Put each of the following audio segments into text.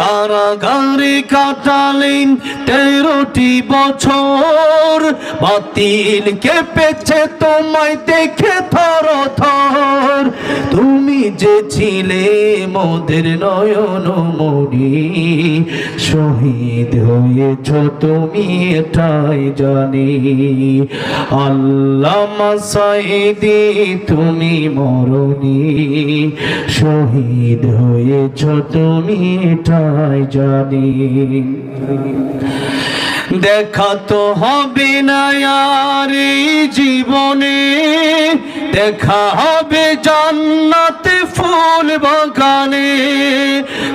কারাগারে কাটালেন তেরোটি বছর। বাতিল কেঁপেছে তোমায় দেখে থর থর যে ছিলে মোদের নয়ন মনি, শহীদ হয়েছ তুমি এটাই জানি। আল্লাহ সাইদি তুমি মরণি, শহীদ হয়েছ তুমি এটাই জানি। দেখা তো হবে না আর জীবনে, দেখা হবে জান্নাতে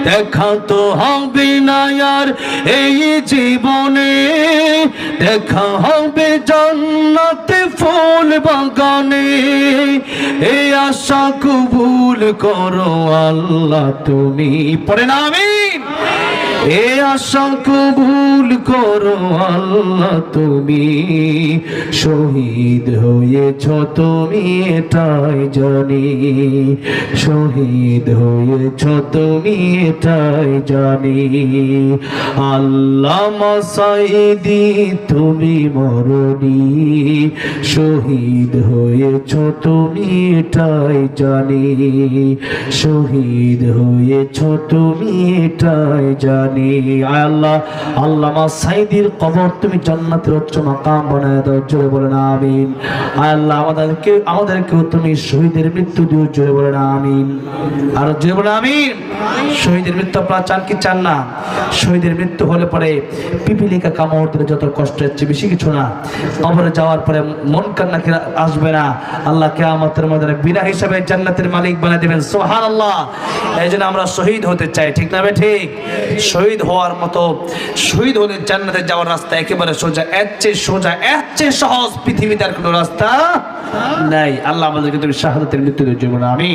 দেখা তো হবে না আর এই জীবনে। দেখা হবে জান্নাতে ফুল বাগানে। এই আশা কবুল করো আল্লাহ তুমি। পরে না আমিন এ আশা কবুল করো আল্লাহ তুমি। শহীদ হয়েছ তুমি এটাই জানি। শহীদ হয়েছ তুমি এটাই জানি। আল্লাহ মাসাইদি তুমি মরণি। শহীদ হয়েছ তুমি এটাই জানি। শহীদ হয়েছ তুমি এটাই জানি। শহীদের মৃত্যু দিও, জোরে আমিন। আর জোরে আমিন। শহীদের মৃত্যু চান কি চান না? শহীদের মৃত্যু হলে পরে পিপিলিকা কামড় যত কষ্ট হচ্ছে, বেশি কিছু না। কবরে যাওয়ার পরে মন কান্না আসবে না? আল্লাহ কেয়ামতের মধ্যে বিনা হিসাবে জান্নাতের মালিক বানিয়ে দেবেন সোহান আল্লাহ এই জন্য আমরা শহীদ হতে চাই, ঠিক না ঠিক? শহীদ হওয়ার মতো শহীদ হলে জান্নাতে যাওয়ার রাস্তা একেবারে সোজা এর চেয়ে সোজা এর চেয়ে সহজ পৃথিবীতে আর কোনো রাস্তা নাই। আল্লাহ আমাদেরকে তুমি শাহাদাতের মৃত্যু জীবন আমি